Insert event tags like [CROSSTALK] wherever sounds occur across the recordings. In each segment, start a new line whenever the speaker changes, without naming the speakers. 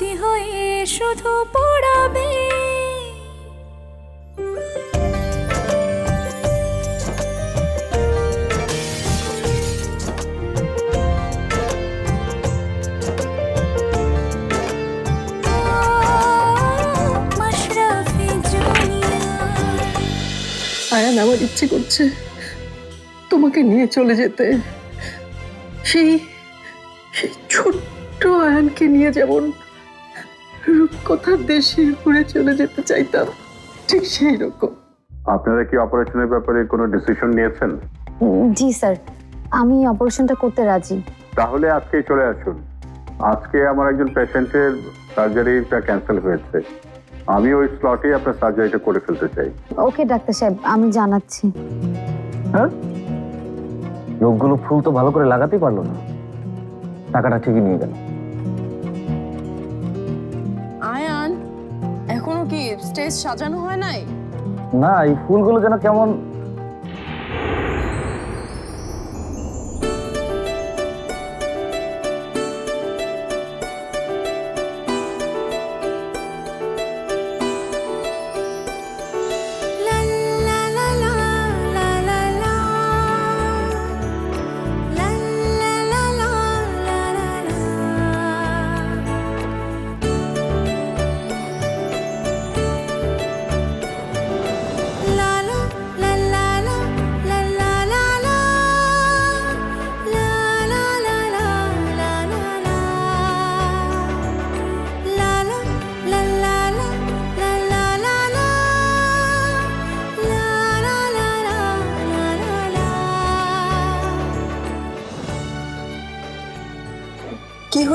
স্মৃতি হয়ে শুধু পড়াবে।
আয়ান, আমার ইচ্ছে করছে তোমাকে নিয়ে চলে যেতে। সেই সেই ছোট্ট আয়ানকে নিয়ে যেমন রূপকথার দেশে ঘুরে চলে যেতে চাইতাম ঠিক সেই রকম।
আপনারা কি অপারেশনের ব্যাপারে কোনো ডিসিশন নিয়েছেন?
জি স্যার। আমি অপারেশনটা করতে রাজি।
তাহলে আজকেই চলে আসুন। আজকে আমার একজন পেশেন্টের সার্জারিটা ক্যান্সেল হয়েছে। আমি ওই স্লটে আপনার সার্জারিটা করে ফেলতে চাই।
ওকে ডাক্তার সাহেব আমি জানাচ্ছি।
হ্যাঁ? লোকগুলো ফুল তো ভালো করে লাগাতেই পারল না। টাকাটা ঠিকই নিয়ে গেল।
স্টেজ সাজানো হয় নাই?
না এই ফুলগুলো যেন কেমন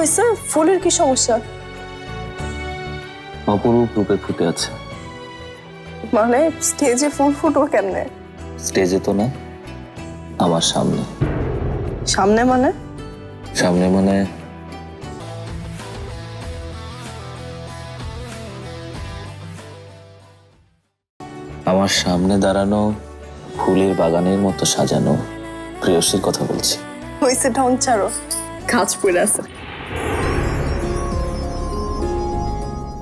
হয়েছে ফুলের কি সমস্যা?
অপরূপ রূপে ফুটে আছে।
মানে স্টেজে ফুল ফুটবো কেমনে?
স্টেজে তো না আমার সামনে।
সামনে মানে?
সামনে মানে আমার সামনে দাঁড়ানো ফুলের বাগানের মতো সাজানো প্রেয়সীর কথা বলছি।
হয়েছে ঢং ছাড়ো। কাজ পড়ে আছে।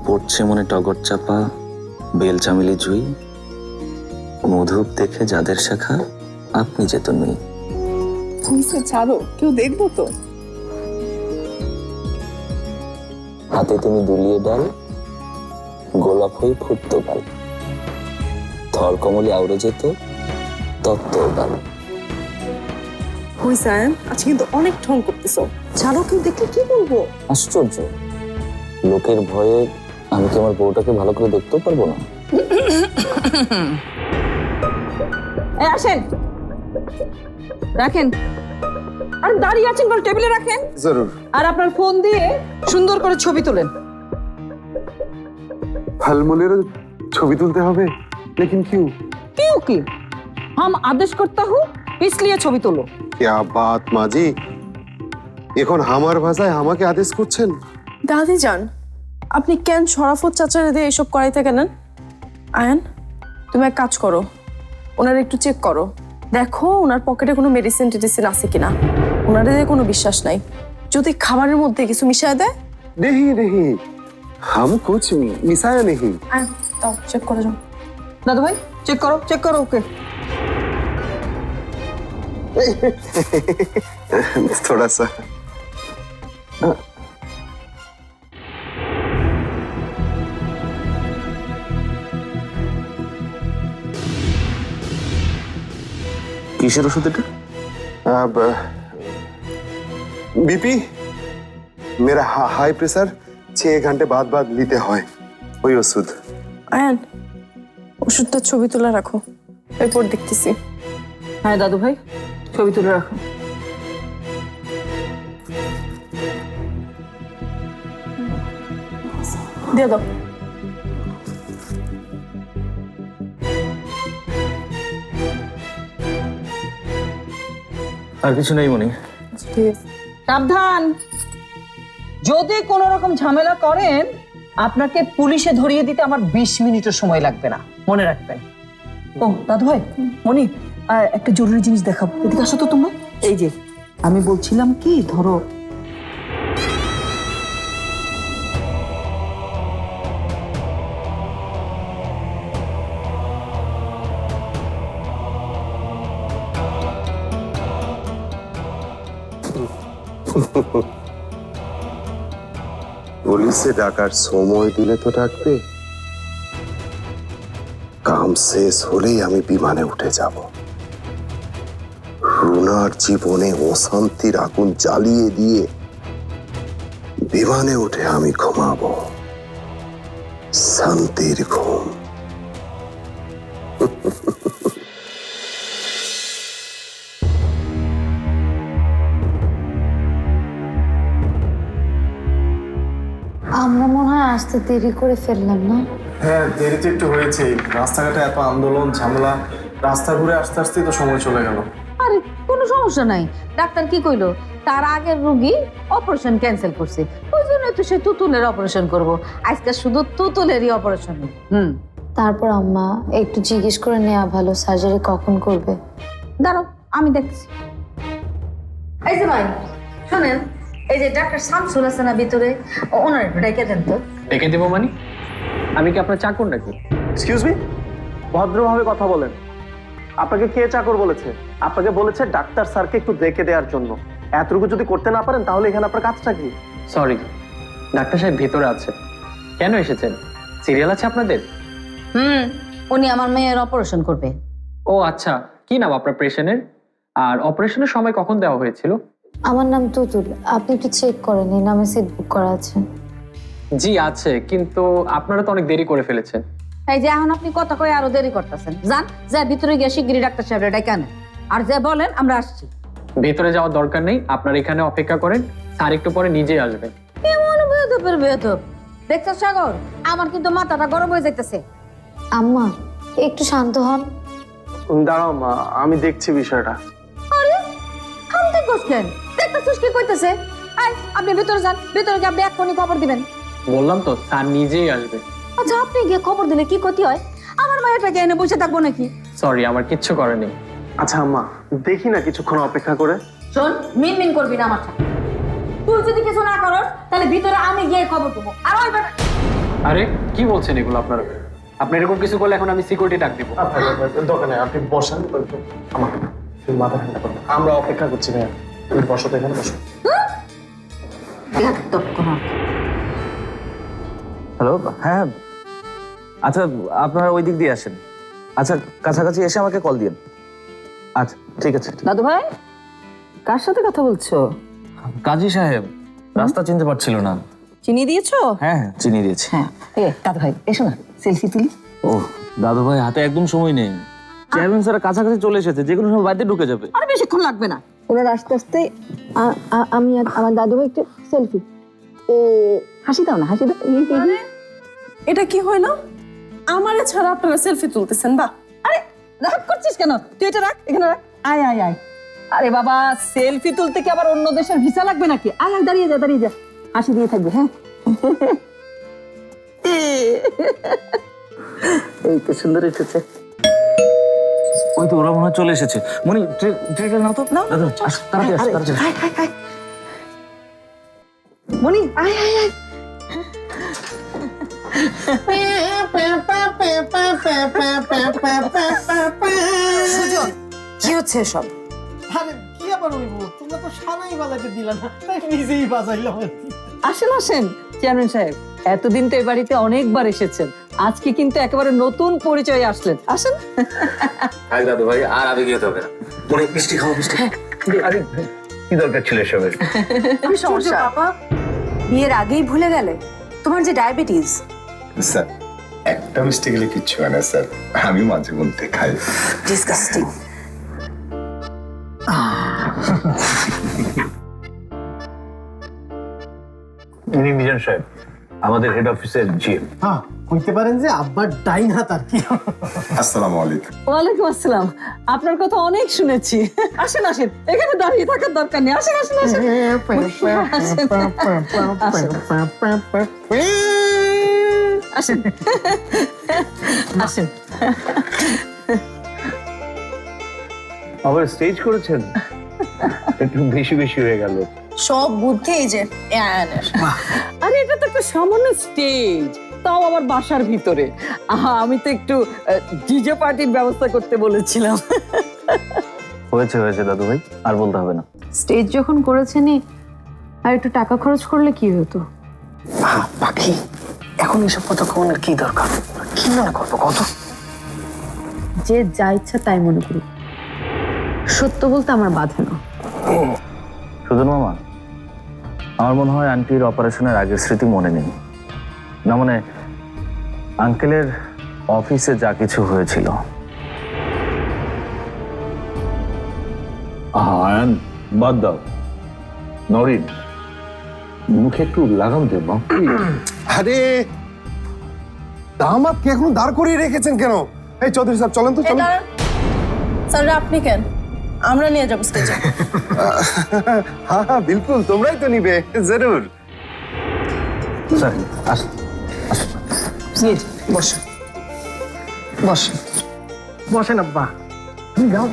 পড়ছে মনে টগর চাপা বেল চামেলি জুই। মধুপ দেখে যাদের শাখা আপনি যেত নেই
হয়েছে ছাড়ো কেউ দেখব তো।
হাতে তুমি দুলিয়ে ডাল গোলাপ হয়ে ফুটতো গাল থর কমলে আউড়ে যেত তত্ত্ব গাল
হয়েছে আয়ান আজকে কিন্তু অনেক ঢং করতেছ। ছাড়ো কেউ দেখলে কি বলব?
আশ্চর্য। লোকের ভয়ে আমি কি আমার বউটাকে ভালো করে দেখতেও পারবো না
এই আসেন রাখেন আর দাঁড়িয়ে আছেন বল টেবিলে রাখেন
जरूर
আর আপনার ফোন দিয়ে সুন্দর করে ছবি তোলেন
फलमूलेर ছবি তুলতে হবে लेकिन क्यों
क्यों की हम आदेश करता हूँ इसलिए ছবি তোলো
क्या बात माजी এখন আমার ভাষায় আমাকে আদেশ করছেন
দাদি যান আপনি কেন শরাফত চাচারে দিয়ে এসব করাইতে গেলেন আয়ান তুমি এক কাজ করো ওনার একটু চেক করো দেখো ওনার পকেটে কোনো মেডিসিন টেডিসিন আছে কিনা ওনারে দিয়ে কোনো বিশ্বাস নাই যদি খাবারের মধ্যে কিছু মিশায় দেয়
नहीं नहीं हम कुछ मिसाया नहीं
আয়ান তাও চেক করে যাও
দাদু ভাই চেক করো চেক করো ওকে
थोड़ा सा
কিসের ওষুধ এটা
अब बीपी मेरा हा, हाई प्रेशर छह घंटे बाद बाद लीते হয় ওই ওষুধ
আয়ান ওষুধটা ছবি তুলে রাখো এরপর দেখতেছি
হ্যাঁ দাদু ভাই ছবি তুলে রাখো
দিয়ে দাও
আর কিছু নেই মনি
সাবধান। যদি কোনো রকম ঝামেলা করেন, আপনাকে পুলিশে ধরিয়ে দিতে আমার বিশ মিনিটের সময় লাগবে না। মনে রাখবেন। ও, দাদু ভাই মনি একটা জরুরি জিনিস দেখাবো। এদিকে আসো তো তোমরা। এই যে, আমি বলছিলাম কি, ধরো
পুলিশে ডাকার সময় দিলে তো ডাকবে। কাম শেষ হলেই আমি বিমানে উঠে যাব। রুনার জীবনে অশান্তির আগুন জ্বালিয়ে দিয়ে বিমানে উঠে আমি ঘুমাবো। শান্তির ঘুম।
আসতে দেরি করে ফেললাম না?
হ্যাঁ দেরি তো একটু হয়েছেই রাস্তাঘাটে এত আন্দোলন ঝামেলা রাস্তা ঘুরে আস্তে আস্তেই তো সময় চলে গেল।
আরে কোনো সমস্যা নাই। ডাক্তার কি কইলো? তার আগের রোগী অপারেশন ক্যান্সেল করছে। ওই জন্য তো সে তুতুলের অপারেশন করব। আজকে শুধু তুতুলেরই অপারেশন হুম।
তারপর আম্মা একটু জিজ্ঞেস করে নেওয়া ভালো সার্জারি কখন করবে?
দাঁড়াও আমি দেখছি এই যে ভাই শোনেন এই যে ডাক্তার শামসুল আছে না ভিতরে ও- ওনার একটু ডেকে দেন তো।
ডেকে দেবো মানে? আমি কি আপনার চাকর নাকি?
এক্সকিউজ মি ভদ্রভাবে কথা বলেন। আপনাকে কে চাকর বলেছে? আপনাকে বলেছে ডাক্তার স্যারকে একটু দেখে দেওয়ার জন্য। এতটুকু যদি করতে না পারেন তাহলে এখানে আপনার কাজটা কি?
সরি ডাক্তার সাহেব ভেতরে আছে। কেন এসেছেন? সিরিয়াল আছে আপনাদের?
হুম উনি আমার মেয়ের অপারেশন করবে।
ও আচ্ছা কি নাম আপনার পেশেন্টের? আর অপারেশনের সময় কখন দেওয়া হয়েছিল?
আমার নাম তুতুল আপনি একটু চেক করেন এই নামে সিট বুক করা আছে।
জি আছে কিন্তু আপনারা তো অনেক দেরি করে ফেলেছেন।
এই যে এখন আপনি কথা কয়ে আরও দেরি করতেছেন। যান যা ভিতরে গিয়ে শিগগিরই ডাক্তার সাহেব ডেকে আনেন। আর যে বলেন আমরা আসছি।
ভেতরে যাওয়ার দরকার নেই আপনারা এখানে অপেক্ষা করেন স্যার একটু পরে নিজেই আসবেন।
কেমন বেদবের বেদব দেখছ সাগর? আমার কিন্তু মাথাটা গরম হয়ে যাইতেছে।
আম্মা একটু শান্ত হন।
দাঁড়াও মা আমি দেখছি বিষয়টা।
আরে খামতে কোসকেন দেখতেছিস কি কইতেছে? আই আপনি ভিতরে যান ভিতরে গিয়ে আপনি এক্ষুনি খবর দিবেন।
বললাম তো স্যার নিজেই আসবে।
আচ্ছা আপনি গিয়ে খবর দিলে কি ক্ষতি হয়? আমার মায়েরটাকে এনে বসে থাকব নাকি?
সরি আমার কিচ্ছু করার নেই
আচ্ছা আম্মা দেখি না কিছুক্ষণ অপেক্ষা করে।
শোন মিন মিন করবি না আমার তুই যদি কিছু না করস তাহলে ভিতরে আমি গিয়ে খবর দেবো। আর ওই
আরে কি বলছেন এগুলো আপনারা? আপনি এরকম কিছু করলে এখন আমি সিকিউরিটি ডাক দিব।
দোকানে আপনি বসেন। আমার মাথা ঠান্ডা করুন আমরা অপেক্ষা করছি ভাইয়া। তুমি বসো তো এখানে বসো।
কোনো
হ্যালো হ্যাঁ আচ্ছা আপনারা ওই দিক দিয়ে আসেন। আচ্ছা কাছাকাছি এসে আমাকে কল দিন আচ্ছা ঠিক আছে।
দাদু ভাই কার সাথে কথা বলছো?
কাজী সাহেব রাস্তা চিনতে পারছিল না।
চিনি দিয়েছ?
হ্যাঁ হ্যাঁ চিনি দিয়েছি।
হ্যাঁ এ দাদু ভাই এসো না সেলফি তুলি।
ও দাদু ভাই হাতে একদম সময় নেই। চেয়ারম্যান স্যার কাছাকাছি চলে এসেছে যে কোনো সময় বাড়িতে ঢুকে যাবে।
আর বেশিক্ষণ লাগবে না।
ওনার আস্তে আস্তে আমি আমার দাদু ভাই একটু সেলফি হাসি দাও না হাসি দাও।
এটা কি হইল? আমারে ছাড়া আপনারা সেলফি তুলতেছেন বা
আরে রাগ করছিস কেন? তুই এটা রাখ এখানে রাখ। আয় আয় আয়। আরে বাবা সেলফি তুলতে কি আবার অন্য দেশের ভিসা লাগবে নাকি? আয় আয় দাঁড়িয়ে যা দাঁড়িয়ে যা। হাসি দিয়ে থাকবে হ্যাঁ? [LAUGHS] এই তো সুন্দর এসেছে
ওই তো ওরা মনে চলে এসেছে। মনি ট্রে- ট্রেটা নাও তো। আস, তাড়াতাড়ি আস, তাড়াতাড়ি আস।
সুজন কি হচ্ছে সব
আরে কি আবার হইব? তোমরা তো সানাই দিলা না তাই নিজেই বাজাইলাম
আসেন আসেন চেয়ারম্যান সাহেব এতদিন তো এই বাড়িতে অনেকবার এসেছেন। আজকে কিন্তু একেবারে নতুন পরিচয়ে আসলেন। আসেন।
থাক দাদু ভাই আর আবেগে যেতে হবে না মনে মিষ্টি খাও মিষ্টি। আরে কি দরকার ছিল এসবের?
কি সমস্যা? বাবা বিয়ের আগেই ভুলে গেলে। তোমার যে ডায়াবেটিস।
স্যার একটা মিষ্টি গেলে কিচ্ছু হয় না স্যার আমি মাঝে মধ্যে খাই
ডিসকাস্টিং
ইনি মিজান সাহেব আমাদের হেড অফিসের জিএম
হ্যাঁ কইতে পারেন যে আব্বার ডাইন হাত আর কি
আসসালামু আলাইকুম
ওয়ালাইকুম আসসালাম আপনার কথা অনেক শুনেছি আসেন আসেন এখানে দাঁড়িয়ে থাকার দরকার নেই আসেন আসেন আসেন আসেন। আসেন।
আবার স্টেজ করেছেন? একটু বেশি বেশি হয়ে গেল।
সব বুদ্ধি এই যে আয়নের
আরে এটা তো একটা সামান্য স্টেজ তাও আমার বাসার ভিতরে। আহা আমি তো একটু ডিজে পার্টির ব্যবস্থা করতে বলেছিলাম।
হয়েছে হয়েছে দাদু ভাই আর বলতে হবে না।
স্টেজ যখন করেছেনই
আর একটু টাকা খরচ করলে কি হতো?
পাখি। এখন এসব কথা কোনের কি দরকার? কি না করব কত
যে যা ইচ্ছা তাই মনে করি। সত্য বলতে আমার বাধা না।
সুজন মামা আমার মনে হয় আন্টির অপারেশনের আগের স্মৃতি মনে নেই। না মানে আঙ্কেলের অফিসে যা কিছু হয়েছিল।
আয়ান বাদ দাও। নরিন মুখে একটু লাগাম দে মা
আরে দামাদকে এখনও দাঁড় করিয়ে রেখেছেন কেন? এই চৌধুরী সাহেব চলেন তো চলেন।
স্যার আপনি কেন? আমরা নিয়ে যাব স্টেজে
হ্যাঁ হ্যাঁ বিলকুল তোমরাই তো নিবে জরুর।
স্যার আস
বস। বস। বসেন আব্বা। তুমি যাও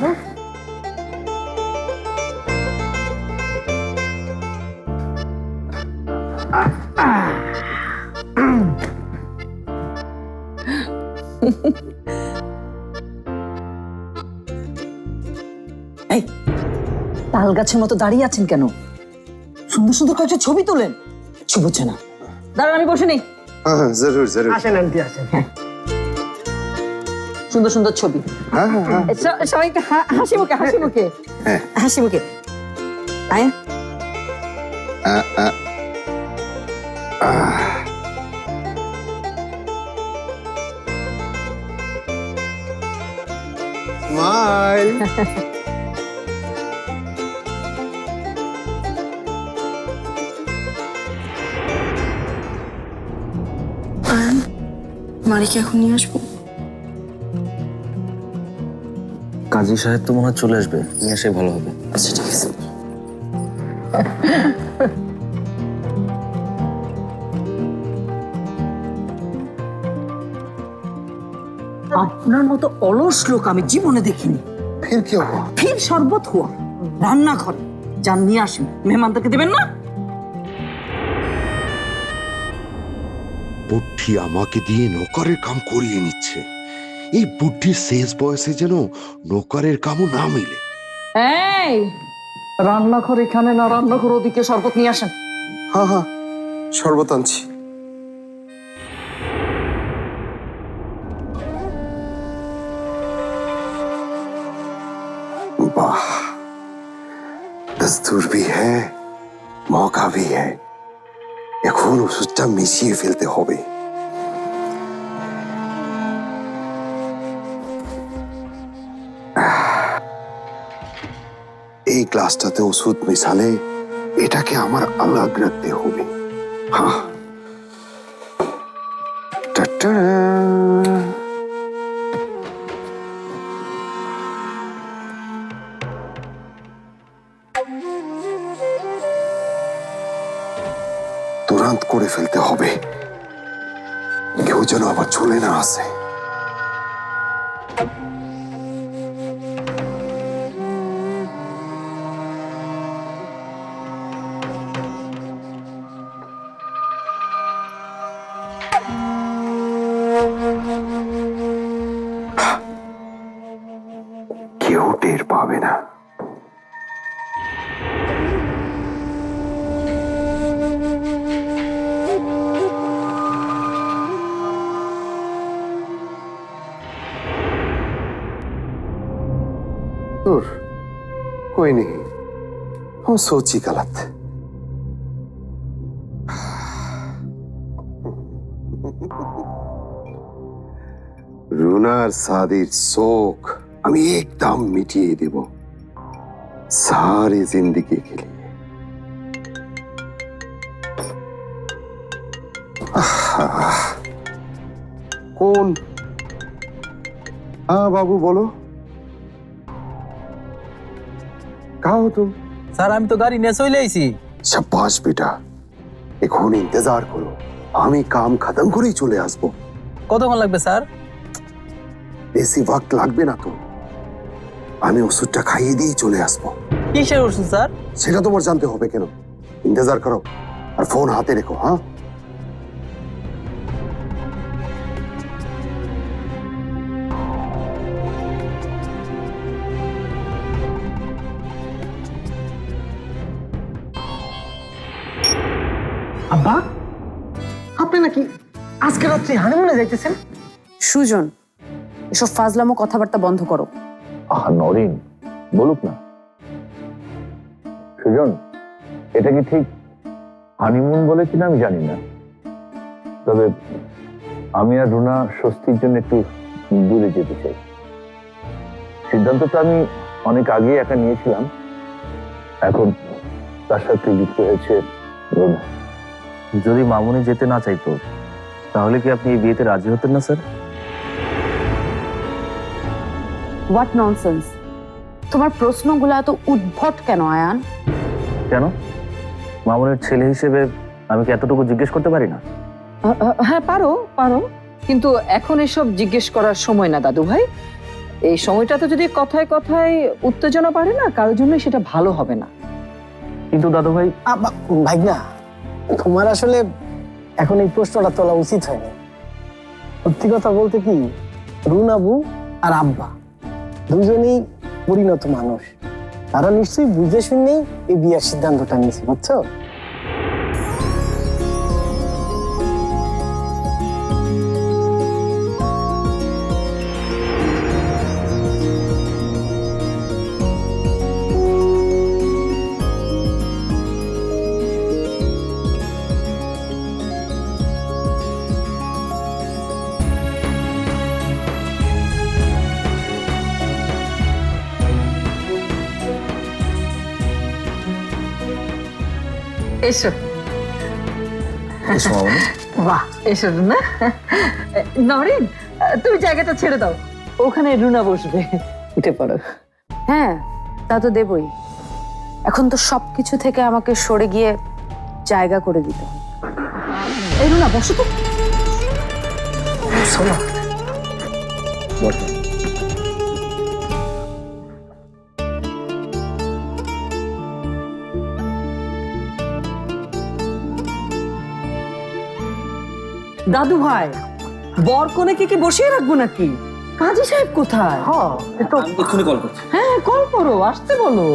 তাল গাছের মতো দাঁড়িয়ে আছেন কেন? সুন্দর সুন্দর কয়েকটা ছবি তোলেন। কিছু বুঝছে না দাঁড়ান আমি বসে নেই।
হ্যাঁ হ্যাঁ জরুর জরুর।
আসেন আন্টি আসেন।
সুন্দর সুন্দর ছবি।
হ্যাঁ হ্যাঁ হ্যাঁ।
হাসি মুখে হাসি মুখে।
হ্যাঁ।
হাসি মুখে। আয়।
Smile. [LAUGHS]
মারিকে এখন নিয়ে আসব।
কাজী সাহেব তো মনে হয় চলে আসবে নিয়ে আসে ভালো হবে।
আচ্ছা ঠিক আছে।
আপনার মতো অলস লোক আমি জীবনে দেখিনি।
ফির কি হবে
ফির শরবত হওয়া রান্না করে যান নিয়ে আসেন। মেহমানদেরকে দেবেন না?
বুটি আমাকে দিয়ে নৌকারের কাম করিয়ে নিচ্ছে। এই বুটির শেষ বয়সে যেন নৌকারের কামও না মিলে।
এই রান্নাঘর এখানে না? রান্নাঘর ওদিকে শরবত নিয়ে আসেন।
হ্যাঁ হ্যাঁ শরবত আনছি। বাহ দস্তুর ভি হ্যাঁ মৌকা ভি হ্যাঁ এখন ওষুধটা মিশিয়ে ফেলতে হবে। এই গ্লাসটাতে ওষুধ মেশালে এটাকে আমার আলাগ রাখতে হবে হ্যাঁ তুরান্ত করে ফেলতে হবে। কেউ যেন আবার চলে না আসে। कोई नहीं वो सोची गलत রুনার সাদির শোক আমি একদম মিটিয়ে দেব सारी जिंदगी के लिए आह, कौन हाँ कहा हो तुम
স্যার আমি তো গাড়ি নিয়ে চলে আইছি
শাবাশ বেটা এখন ইন্তজার করো আমি কাম খতম করেই চলে আসবো
কতক্ষণ লাগবে স্যার
বেশি ওয়াক্ত লাগবে না তো আমি ওষুধটা খাইয়ে দিয়েই চলে আসবো
কিসের ওষুধ স্যার
সেটা তোমার জানতে হবে কেন ইন্তজার করো আর ফোন হাতে রেখো হ্যাঁ
আব্বা আপনি নাকি আজকে রাত্রে হানিমুনে যাইতেছেন?
সুজন এসব ফাজলামো কথাবার্তা বন্ধ করো।
আহ নরিন বলুক না। সুজন এটা কি ঠিক হানিমুন বলে কিনা আমি জানি না। তবে আমি আর রুনা স্বস্তির জন্য একটু দূরে যেতে চাই। সিদ্ধান্তটা আমি অনেক আগে একা নিয়েছিলাম। এখন তার সাথে যুক্ত হয়েছে রুনা। যদি মামুনি যেতে না চাইতো তাহলে কি আপনি এই বিয়েতে রাজি হতেন না স্যার?
হোয়াট ননসেন্স তোমার প্রশ্নগুলো এত উদ্ভট কেন আয়ান?
কেন? মামুনের ছেলে হিসেবে আমি কি এতটুকু জিজ্ঞেস করতে পারি না?
হ্যাঁ পারো পারো। কিন্তু এখন এসব জিজ্ঞেস করার সময় না দাদু ভাই। এই সময়টাতে যদি কথায় কথায় উত্তেজনা পারে না কারোর জন্য সেটা ভালো হবে না।
কিন্তু দাদু ভাই
ভাইগনা তোমার আসলে এখন এই প্রশ্নটা তোলা উচিত হয়নি। সত্যি কথা বলতে কি, রুনাবু আর আব্বা দুজনেই পরিণত মানুষ। তারা নিশ্চয়ই বুঝে শুনেই এই বিয়ার সিদ্ধান্তটা নিয়েছে, বুঝছ?
এসো। বাহ এসো রুনা। নরিন তুমি জায়গাটা ছেড়ে দাও। ওখানে রুনা বসবে। উঠে পড়ো।
হ্যাঁ তা তো দেবই। এখন তো সবকিছু থেকে আমাকে সরে গিয়ে জায়গা করে দিতে হবে। এই রুনা বসো তো।
শোনো
দাদু ভাই বর কোনেকে কি বসিয়ে রাখব নাকি? কাজী সাহেব কোথায়?
হ্যাঁ,
কল করছি।
হ্যাঁ কল করো আসতে বলো।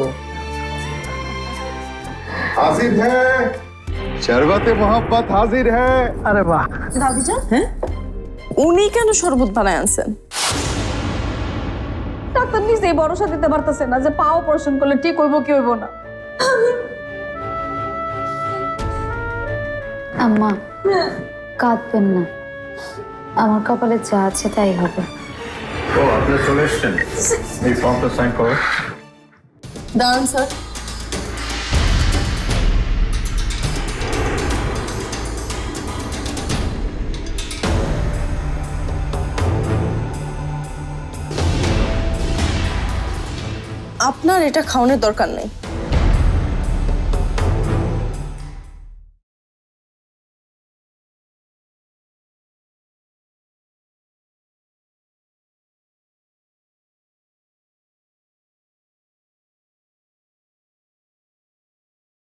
হাজির হ্যাঁ শরবতে হাজির হ্যাঁ
আরে বাহ।
হ্যাঁ? উনি কেন শরবত বানায় আনছেন?
ডাক্তার নিজেই ভরসা দিতে পারতেছে না যে পা অপারেশন করলে ঠিক হইব কি হইব না।
আম্মা কাঁদবেন না। আমার কপালে যা আছে তাই হবে।
ও আপনি চলে এসছেন? এই ফর্মটা সাইন করো।
দাঁড়ান স্যার। আপনার এটা খাওয়ানোর দরকার নেই।